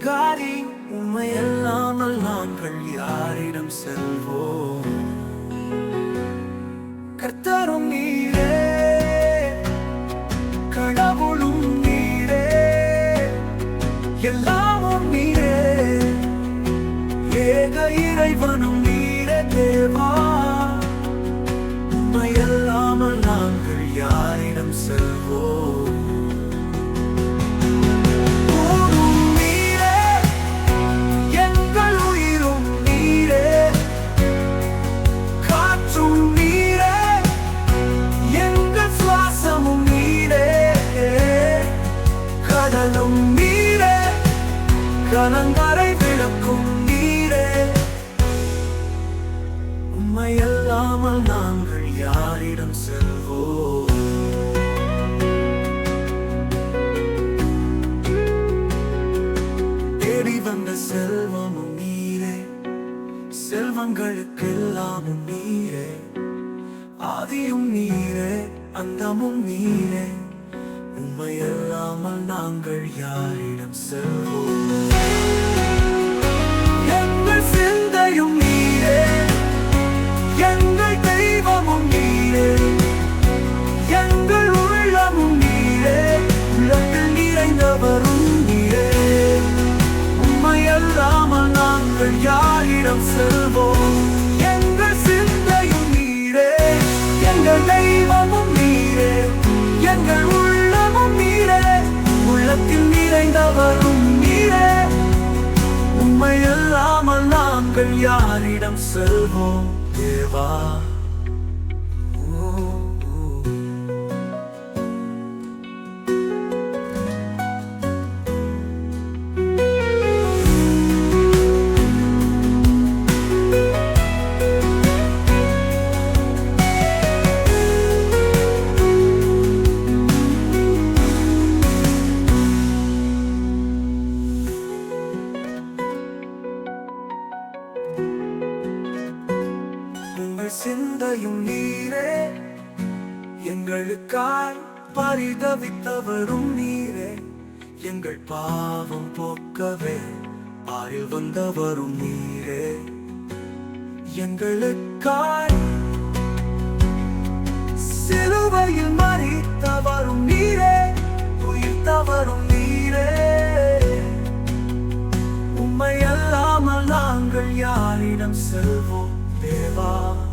அதிகாரி உண்மையெல்லாமல் நாங்கள் யாரிடம் செல்வோம். கர்த்தரும் நீரே கடவுளும் நீரே எல்லாமும் நீரே. ஏக இறைவனும் நீரே தேவா உண்மையெல்லாமல் நாங்கள் யாரிடம் செல்வோம். கடலும் நீரே. கலங்கரை விளக்கும் நீரே. உண்மை அல்லாமல் நாங்கள் யாரிடம் செல்வோம்? தேடி வந்த செல்வமும் நீரே. செல்வங்களுக்கெல்லாமும் நீரே. ஆதியும் நீரே அந்தமும் நீரே. உண்மையல்லாமல் நாங்கள் யாரிடம் செல்வோம்? எங்கள் சிந்தையும் நீரே எங்கள் தெய்வமும் நீரே எங்கள் உள்ளமும் நீரே உலகில் நிறைந்தவரும் நீரே. உண்மையல்லாமல் நாங்கள் யாரிடம் செல்வோம்? எங்கள் சிந்தையும் நீரே எங்கள் தெய்வமும் நீரே எங்கள் உள்ளமும் நிறைந்தவரும் நீரே. உண்மையல்லாமல் நாங்கள் யாரிடம் செல்வோம் தேவா. சிந்தையும் நீரே. எங்களுக்காய் பரிதவித்தவரும் நீரே. எங்கள் பாவம் போக்கவே பாரில் வந்தவரும் நீரே. எங்களுக்காய் சிலுவையில் மறித்தவரும் நீரே. உயிர்த்தவரும் நீரே. உண்மையல்லாமல் நாங்கள் யாரிடம் செல்வோம் தேவா.